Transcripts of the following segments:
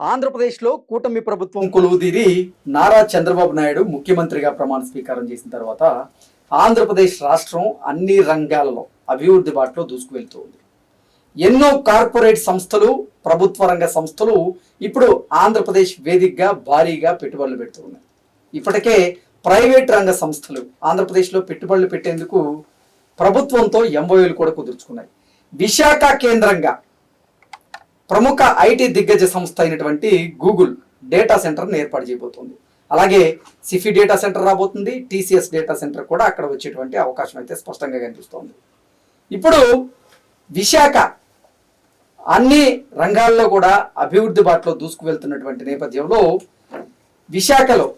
ఆంధ్రప్రదేశ్లో కూటమి ప్రభుత్వం కొలువుదీరి నారా చంద్రబాబు నాయుడు ముఖ్యమంత్రిగా ప్రమాణ స్వీకారం చేసిన తర్వాత ఆంధ్రప్రదేశ్ రాష్ట్రం అన్ని రంగాలలో అభివృద్ధి బాటలో దూసుకువెళ్తూ ఉంది. ఎన్నో కార్పొరేట్ సంస్థలు ప్రభుత్వ రంగ సంస్థలు ఇప్పుడు ఆంధ్రప్రదేశ్ వేదికగా భారీగా పెట్టుబడులు పెడుతూ ఉన్నాయి. ఇప్పటికే ప్రైవేట్ రంగ సంస్థలు ఆంధ్రప్రదేశ్లో పెట్టుబడులు పెట్టేందుకు ప్రభుత్వంతో ఎంఓయూలు కూడా కుదుర్చుకున్నాయి. విశాఖ కేంద్రంగా ప్రముఖ ఐటీ దిగ్గజ సంస్థ అయినటువంటి గూగుల్ డేటా సెంటర్ను ఏర్పాటు చేయబోతోంది. అలాగే సిఫి డేటా సెంటర్ రాబోతుంది టీసీఎస్ డేటా సెంటర్ కూడా అక్కడ వచ్చేటువంటి అవకాశం అయితే స్పష్టంగా కనిపిస్తోంది. ఇప్పుడు విశాఖ అన్ని రంగాల్లో కూడా అభివృద్ధి బాటలో దూసుకు వెళ్తున్నటువంటి నేపథ్యంలో విశాఖలో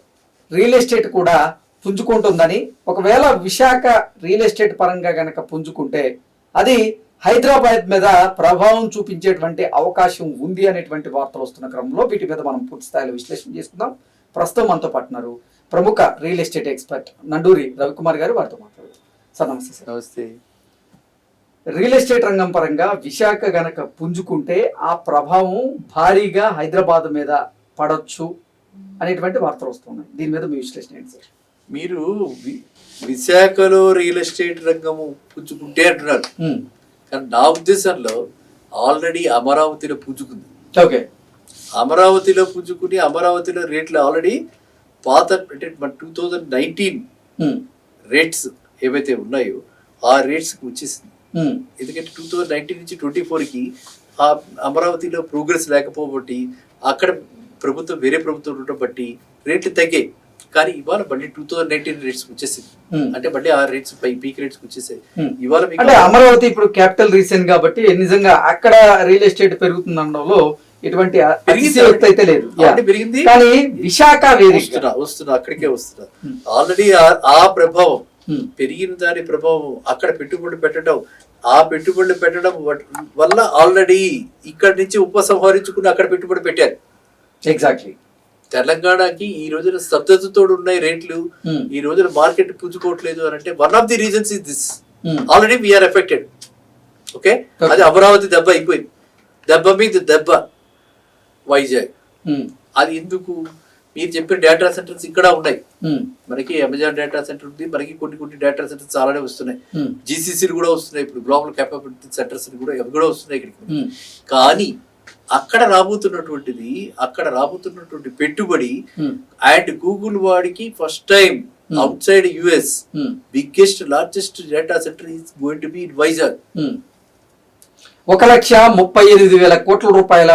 రియల్ ఎస్టేట్ కూడా పుంజుకుంటుందని ఒకవేళ విశాఖ రియల్ ఎస్టేట్ పరంగా కనుక పుంజుకుంటే అది హైదరాబాద్ మీద ప్రభావం చూపించేటువంటి అవకాశం ఉంది అనేటువంటి వార్తలు వస్తున్న క్రమంలో వీటి మీద మనం పూర్తి స్థాయిలో విశ్లేషణ చేసుకుందాం. ప్రస్తుతం మనతో పాటున్నారు ప్రముఖ real estate expert Nanduri Ravikumar garu వారితో మాట్లాడుతారు సార్ నమస్తే సార్. నమస్తే. రియల్ ఎస్టేట్ రంగం పరంగా విశాఖ గనక పుంజుకుంటే ఆ ప్రభావం భారీగా హైదరాబాద్ మీద పడొచ్చు అనేటువంటి వార్తలు వస్తున్నాయి. దీని మీద మీ విశ్లేషణ ఏంటి సార్? మీరు విశాఖలో రియల్ ఎస్టేట్ రంగము పుచ్చుకుంటే అంటున్నారు. కానీ నా ఉద్దేశంలో ఆల్రెడీ అమరావతిలో పుంజుకుంది. ఓకే. అమరావతిలో పుంజుకుని అమరావతిలో రేట్లు ఆల్రెడీ పాత అంటే మన two thousand nineteen um, rates ఏవైతే ఉన్నాయో ఆ రేట్స్కి వచ్చేసింది. ఉమ్, ఎందుకంటే టూ థౌజండ్ నైన్టీన్ నుంచి ట్వంటీ ఫోర్కి ఆ అమరావతిలో ప్రోగ్రెస్ లేకపోబట్టి అక్కడ ప్రభుత్వం వేరే ప్రభుత్వం ఉండటం బట్టి రేట్లు తగ్గాయి. కానీ ఇవాళ మళ్ళీ టూ థౌజండ్ నైన్టీన్ రేట్స్ వచ్చేసింది. ఉమ్. అంటే మళ్ళీ ఆ రేట్స్ పై పీక్ రేట్స్ వచ్చేసాయి. Hmm. ఇవాళ అంటే అమరావతి ఇప్పుడు క్యాపిటల్ రీసెంట్ కాబట్టి నిజంగా అక్కడ రియల్ ఎస్టేట్ పెరుగుతుంది అనడంలో ఎటువంటి అయితే లేదు. పెరిగింది. కానీ విశాఖ వస్తున్నా వస్తున్నా అక్కడికే వస్తున్నా. Hmm. ఆల్రెడీ ఆ ప్రభావం పెరిగిన దాని ప్రభావం అక్కడ పెట్టుబడులు పెట్టడం ఆ పెట్టుబడులు పెట్టడం వల్ల ఆల్రెడీ ఇక్కడ నుంచి ఉపసంహరించుకుని అక్కడ పెట్టుబడి పెట్టారు. ఎగ్జాక్ట్లీ తెలంగాణకి ఈ రోజున స్తబ్దతతో ఉన్నాయి రేట్లు. ఈ రోజున మార్కెట్ పుంజుకోవట్లేదు అని అంటే one of the reasons is this. Already we're affected. Okay. అది అమరావతి దెబ్బ అయిపోయింది. దెబ్బ మీద దెబ్బ. వైజాగ్. అది ఎందుకు? మీరు చెప్పిన డేటా సెంటర్స్ ఇక్కడ ఉన్నాయి. మనకి అమెజాన్ డేటా సెంటర్ ఉంది మనకి కొన్ని కొన్ని డేటా సెంటర్స్ చాలానే వస్తున్నాయి. జీసీసీలు కూడా వస్తున్నాయి. ఇప్పుడు గ్లోబల్ క్యాపబిలిటీ సెంటర్స్ కూడా అవి కూడా వస్తున్నాయి ఇక్కడికి. కానీ అక్కడ రాబోతున్నటువంటిది అక్కడ రాబోతున్నటువంటి పెట్టుబడి ఉమ్, అండ్ గూగుల్ వాడికి first time Hmm. Outside US um, biggest largest data centre is going to be in Vizag. ఒక లక్ష ముప్పై ఎనిమిది వేల కోట్ల రూపాయల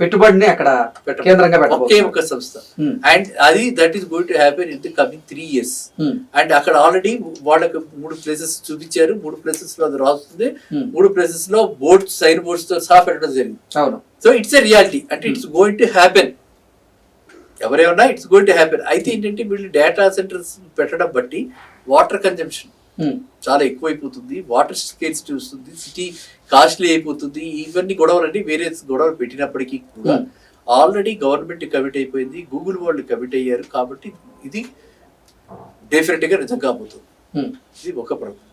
పెట్టుబడిని అక్కడ పెట్ట- కేంద్రంగా ఒకే. ఒక సంస్థ. Hmm. అండ్ అది that is going to happen in the coming three years and అక్కడ ఆల్రెడీ వాళ్ళకి మూడు ప్లేసెస్ చూపించారు. మూడు ప్లేసెస్లో అది రాస్తుంది. Hmm. మూడు ప్లేసెస్లో బోర్డ్స్ సైన్ బోర్డ్స్తో సహా పెట్టడం జరిగింది. అవును. సో ఇట్స్ ఎ రియాలిటీ అంటే ఇట్స్ గోయింగ్ టు హ్యాపెన్ ఎవరేమన్నా ఇట్స్ గోయింగ్ టు హ్యాపెన్ అయితే ఏంటంటే వీళ్ళు డేటా సెంటర్స్ పెట్టడం బట్టి వాటర్ కన్జంప్షన్ చాలా ఎక్కువైపోతుంది. వాటర్ స్కేట్స్ వస్తుంది సిటీ కాస్ట్లీ అయిపోతుంది. ఇవన్నీ గొడవలన్నీ వేరే గొడవలు పెట్టినప్పటికీ కూడా Hmm. ఆల్రెడీ గవర్నమెంట్ కమిట్ అయిపోయింది. గూగుల్ వాళ్ళు కమిట్ అయ్యారు కాబట్టి ఇది డెఫినెట్గా నిజం కాబోతుంది ఇది ఒక ప్రాబ్లం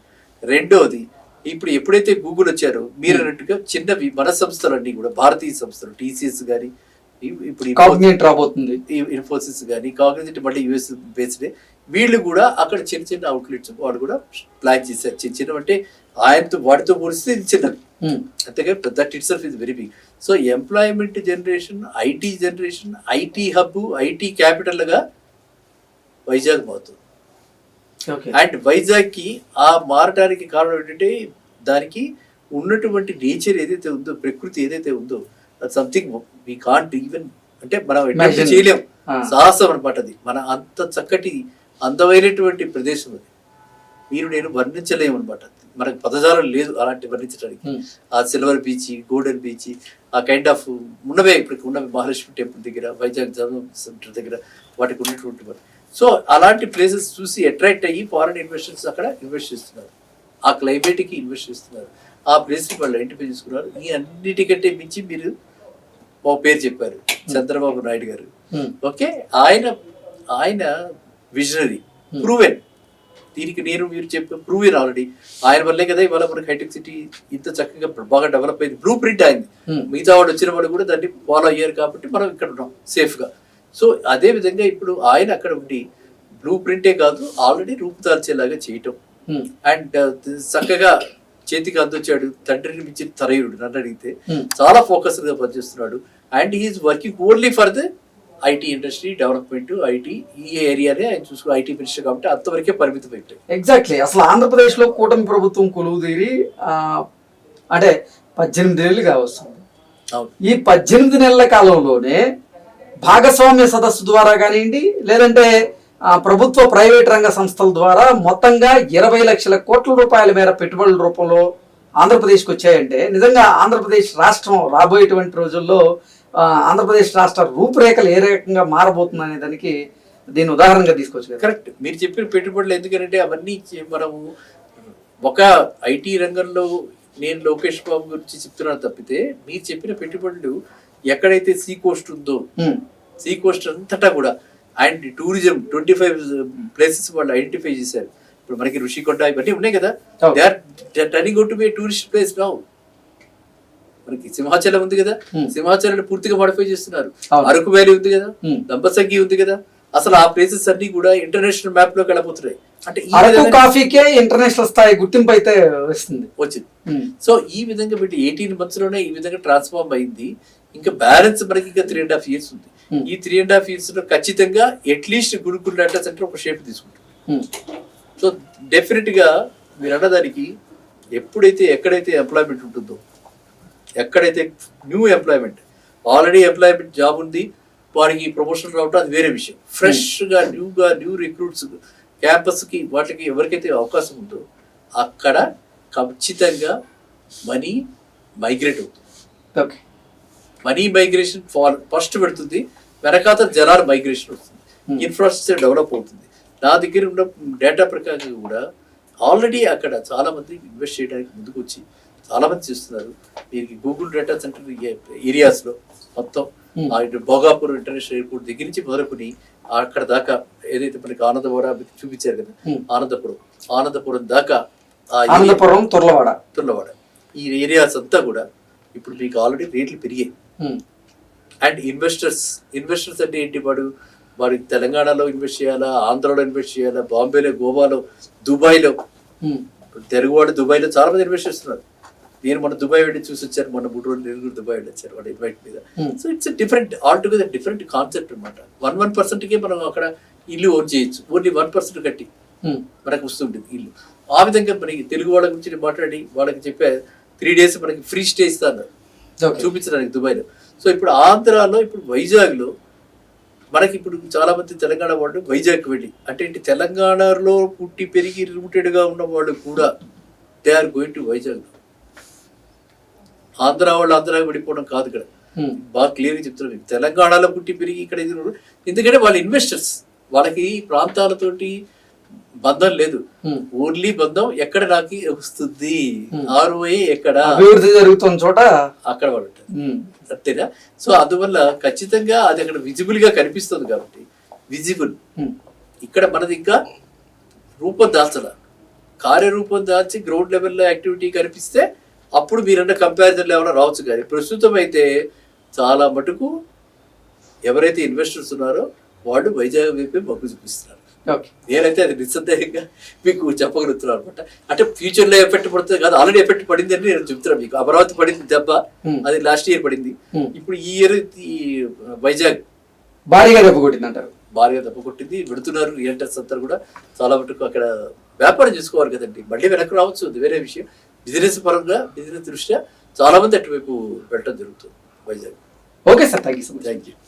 రెండోది ఇప్పుడు ఎప్పుడైతే గూగుల్ వచ్చారో మీరు అన్నట్టుగా చిన్నవి మన సంస్థలన్నీ కూడా భారతీయ సంస్థలు టీసీఎస్ కానీ ఇప్పుడు కాగ్నిట్ రాబోతుంది. ఇన్ఫోసిస్ కానీ కాంగ్రెస్ మళ్ళీ యూఎస్ బేస్డ్ వీళ్ళు కూడా అక్కడ చిన్న చిన్న అవుట్లెట్స్ వాళ్ళు కూడా ప్లాన్ చేశారు. చిన్న చిన్న అంటే ఆయనతో వాటితో పోలిస్తే ఇది చిన్నది ఉమ్, అంతేగా that itself is very big so employment generation IT generation IT hub IT క్యాపిటల్గా వైజాగ్ ఓకే అండ్ వైజాగ్కి ఆ మారడానికి కారణం ఏంటంటే దానికి ఉన్నటువంటి నేచర్ ఏదైతే ఉందో ప్రకృతి ఏదైతే ఉందో సంథింగ్ వీ కాంట్ ఈవెన్ అంటే మనం ఎటువంటి Imagine. చేయలేం. సాహసం అనమాట అది. మన అంత చక్కటి అందమైనటువంటి ప్రదేశం అది. మీరు నేను వర్ణించలేము అనమాట మనకు పదజాలం లేదు అలాంటి వర్ణించడానికి. ఉమ్, ఆ సిల్వర్ బీచ్ గోల్డెన్ బీచ్ ఆ కైండ్ ఆఫ్ ఉన్నవే ఇప్పుడు ఉన్నవి. మహాలక్ష్మి టెంపుల్ దగ్గర వైజాగ్ జనం సెంటర్ దగ్గర వాటికి ఉన్నటువంటి వాటి సో అలాంటి ప్లేసెస్ చూసి అట్రాక్ట్ అయ్యి ఫారెన్ ఇన్వెస్టర్స్ అక్కడ ఇన్వెస్ట్ చేస్తున్నారు. ఆ క్లైమేట్కి ఇన్వెస్ట్ చేస్తున్నారు. ఆ ప్లేస్ వాళ్ళు ఐడెంటిఫై చేసుకున్నారు ఈ అన్నిటికంటే మించి మీరు ఒక పేరు చెప్పారు. చంద్రబాబు నాయుడు గారు. Um, okay? ఆయన ఆయన విజనరీ. ప్రూవెన్ దీనికి నేను మీరు చెప్పే ప్రూవ్ ఆల్రెడీ ఆయన వల్లే కదా ఇవాళ మనకి హైటెక్ సిటీ ఇంత చక్కగా బాగా డెవలప్ అయింది. బ్లూ ప్రింట్ అయింది. Hmm. మిగతా వాడు వచ్చిన వాడు కూడా దాన్ని ఫాలో అయ్యారు కాబట్టి మనం ఇక్కడ ఉన్నాం సేఫ్గా. సో అదే విధంగా ఇప్పుడు ఆయన అక్కడ ఉండి బ్లూ ప్రింటే కాదు ఆల్రెడీ రూపుదాల్చేలాగా చేయటం. అండ్ చక్కగా చేతికి అందొచ్చాడు తండ్రిని మించిన తరయుడు నన్ను అడిగితే Hmm. చాలా ఫోకస్గా పనిచేస్తున్నాడు. And he is working only for the IT industry development IT ఈ ఏరియానే ఆయన చూసుకో ఐటీ మినిస్టర్ కాబట్టి అంతవరకే పరిమితం అయిపోయి ఎగ్జాక్ట్లీ అసలు ఆంధ్రప్రదేశ్లో కూటమి ప్రభుత్వం కొలువు తీరి అంటే పద్దెనిమిది ఏళ్ళుగా వస్తుంది ఈ పద్దెనిమిది నెలల కాలంలోనే భాగస్వామ్య సదస్సు ద్వారా కానివ్వండి లేదంటే ప్రభుత్వ ప్రైవేట్ రంగ సంస్థల ద్వారా మొత్తంగా ఇరవై లక్షల కోట్ల రూపాయల మేర పెట్టుబడుల రూపంలో ఆంధ్రప్రదేశ్కి వచ్చాయంటే నిజంగా ఆంధ్రప్రదేశ్ రాష్ట్రం రాబోయేటువంటి రోజుల్లో ఆంధ్రప్రదేశ్ రాష్ట్ర రూపురేఖలు ఏ రకంగా మారబోతుంది అనే దానికి దీన్ని ఉదాహరణగా తీసుకోవచ్చు కరెక్ట్. మీరు చెప్పిన పెట్టుబడులు ఎందుకంటే అవన్నీ మనము ఒక ఐటీ రంగంలో నేను లోకేష్ బాబు గురించి చెప్తున్నాను తప్పితే మీరు చెప్పిన పెట్టుబడులు ఎక్కడైతే సీ కోస్ట్ ఉందో సీ కోస్ట్ అంతటా కూడా and tourism twenty five places వాళ్ళు ఐడెంటిఫై చేశారు. ఇప్పుడు మనకి ఋషికొండ ఇవన్నీ ఉన్నాయి కదా. They are turning out be tourist place now మనకి సింహాచలం ఉంది కదా. Hmm. సింహాచలం పూర్తిగా మాడిఫై చేస్తున్నారు. అరకు వ్యాలీ ఉంది కదా. Hmm. దంపసంగి ఉంది కదా. అసలు ఆ ప్లేసెస్ అన్ని కూడా ఇంటర్నేషనల్ మ్యాప్లోకి వెళ్ళబోతున్నాయి. అంటే అరకు కాఫీకే ఇంటర్నేషనల్ స్థాయి గుర్తింపు అయితే వస్తుంది. వచ్చింది. సో ఈ విధంగా పెట్టి ఎయిటీన్ మంత్స్లోనే ఈ విధంగా ట్రాన్స్ఫార్మ్ అయింది. ఇంకా బ్యాలెన్స్ మనకి ఇంకా త్రీ అండ్ హాఫ్ ఇయర్స్ ఉంది. Hmm. ఈ త్రీ అండ్ హాఫ్ ఇయర్స్లో ఖచ్చితంగా at least Gurukul data center ఒక షేప్ తీసుకుంటుంది సో డెఫినెట్గా మీరు అన్నదానికి ఎప్పుడైతే ఎక్కడైతే ఎంప్లాయ్మెంట్ ఉంటుందో ఎక్కడైతే new employment already employment job ఉంది వారికి ప్రమోషన్ రావడం అది వేరే విషయం. ఫ్రెష్గా న్యూగా న్యూ రిక్రూట్స్ క్యాంపస్కి వాటికి ఎవరికైతే అవకాశం ఉందో అక్కడ ఖచ్చితంగా మనీ మైగ్రేట్ అవుతుంది. Okay money migration far first పెడుతుంది వెనకాత జనాల మైగ్రేషన్ వస్తుంది. Hmm. ఇన్ఫ్రాస్ట్రక్చర్ డెవలప్ అవుతుంది. నా దగ్గర ఉన్న డేటా ప్రకారం కూడా ఆల్రెడీ అక్కడ చాలా మంది ఇన్వెస్ట్ చేయడానికి ముందుకు వచ్చి చాలా మంది చేస్తున్నారు. దీనికి గూగుల్ డేటా సెంటర్ ఏరియాస్లో మొత్తం Hmm. భోగాపురం ఇంటర్నేషనల్ ఎయిర్పోర్ట్ దగ్గర నుంచి మొదలుకొని అక్కడ దాకా ఏదైతే మనకి ఆనందవరం మీకు చూపించారు కదా Hmm. ఆనందపురం. ఆనందపురం దాకా ఆనందపురం తుర్లవాడ. తుర్లవాడ. ఈ ఏరియాస్ అంతా కూడా ఇప్పుడు మీకు ఆల్రెడీ రేట్లు పెరిగాయి. అండ్ ఇన్వెస్టర్స్ ఇన్వెస్టర్స్ అంటే ఏంటి వాడు? వాడు తెలంగాణలో ఇన్వెస్ట్ చేయాలా? ఆంధ్రాలో ఇన్వెస్ట్ చేయాలా? బాంబేలో గోవాలో దుబాయ్లో? ఉమ్, తెలుగువాడు దుబాయ్లో చాలా మంది ఇన్వెస్ట్ చేస్తున్నారు. నేను మన దుబాయ్ వెళ్ళి చూసి వచ్చాను. మొన్న మూడు రోజులు నేను కూడా దుబాయ్ వెళ్ళి వచ్చాను వాడు ఇన్వైట్ మీద. Hmm. So it's different altogether different concept అనమాట వన్ వన్ పర్సెంట్కే మనం అక్కడ ఇల్లు ఓన్ చేయొచ్చు. ఓన్లీ వన్ పర్సెంట్ కట్టి ఉమ్, మనకు వస్తుంటుంది ఇల్లు. ఆ విధంగా మనకి తెలుగు వాళ్ళ గురించి మాట్లాడి వాళ్ళకి చెప్పే త్రీ డేస్ మనకి ఫ్రీ స్టే ఇస్తాను. చూపించడానికి దుబాయ్లో. సో ఇప్పుడు ఆంధ్రాలో ఇప్పుడు వైజాగ్లో మనకి ఇప్పుడు చాలా మంది తెలంగాణ వాళ్ళు వైజాగ్ వెళ్ళి అంటే ఏంటి తెలంగాణలో పుట్టి పెరిగి rooted గా ఉన్న వాళ్ళు కూడా they are going to Vizag. Andhra వాళ్ళు ఆంధ్రాకి వెళ్ళిపోవడం కాదు ఇక్కడ. ఉమ్, బాగా క్లియర్గా చెప్తున్నాను మీకు. తెలంగాణలో పుట్టి పెరిగి ఇక్కడ ఎందుకంటే వాళ్ళ ఇన్వెస్టర్స్ వాళ్ళకి ప్రాంతాలతోటి బంధం లేదు. ఓన్లీ బంధం ఎక్కడ నాకు వస్తుంది? Hmm. ఆర్ఓఏ ఎక్కడ? అభివృద్ధి జరుగుతున్న చోట అక్కడ వాళ్ళు ఉమ్, అంతేనా? సో అందువల్ల ఖచ్చితంగా అది అక్కడ విజిబుల్గా కనిపిస్తుంది కాబట్టి విజిబుల్ ఇక్కడ మనది ఇంకా రూపం దాల్చాల. కార్యరూపం దాల్చి గ్రౌండ్ లెవెల్లో యాక్టివిటీ కనిపిస్తే అప్పుడు మీరన్న కంపారిజన్లో ఏమైనా రావచ్చు కానీ ప్రస్తుతం అయితే చాలా మటుకు ఎవరైతే ఇన్వెస్టర్స్ ఉన్నారో వాళ్ళు వైజాగ్ వైపే మొగ్గు చూపిస్తున్నారు. నేనైతే అది నిస్సందేహంగా మీకు చెప్పగలుగుతున్నాను అనమాట అంటే ఫ్యూచర్లో ఎఫెక్ట్ పడుతుంది కాదు ఆల్రెడీ ఎఫెక్ట్ పడింది అని నేను చెప్తున్నాను మీకు. అమరావతి పడింది దెబ్బ Hmm. అది లాస్ట్ ఇయర్ పడింది. Hmm. ఇప్పుడు ఈ ఇయర్ ఈ వైజాగ్ భారీగా దెబ్బ కొట్టింది అంటారు భారీగా దెబ్బ కొట్టింది పెడుతున్నారు రియల్టర్స్ అంతా కూడా చాలా మటుకు అక్కడ వ్యాపారం చేసుకోవాలి కదండి. మళ్ళీ వెనక్కి రావచ్చు అది వేరే విషయం. బిజినెస్ పరంగా బిజినెస్ దృష్ట్యా చాలా మంది అటువైపు వెళ్ళడం జరుగుతుంది Vizag. Okay sir thank you thank you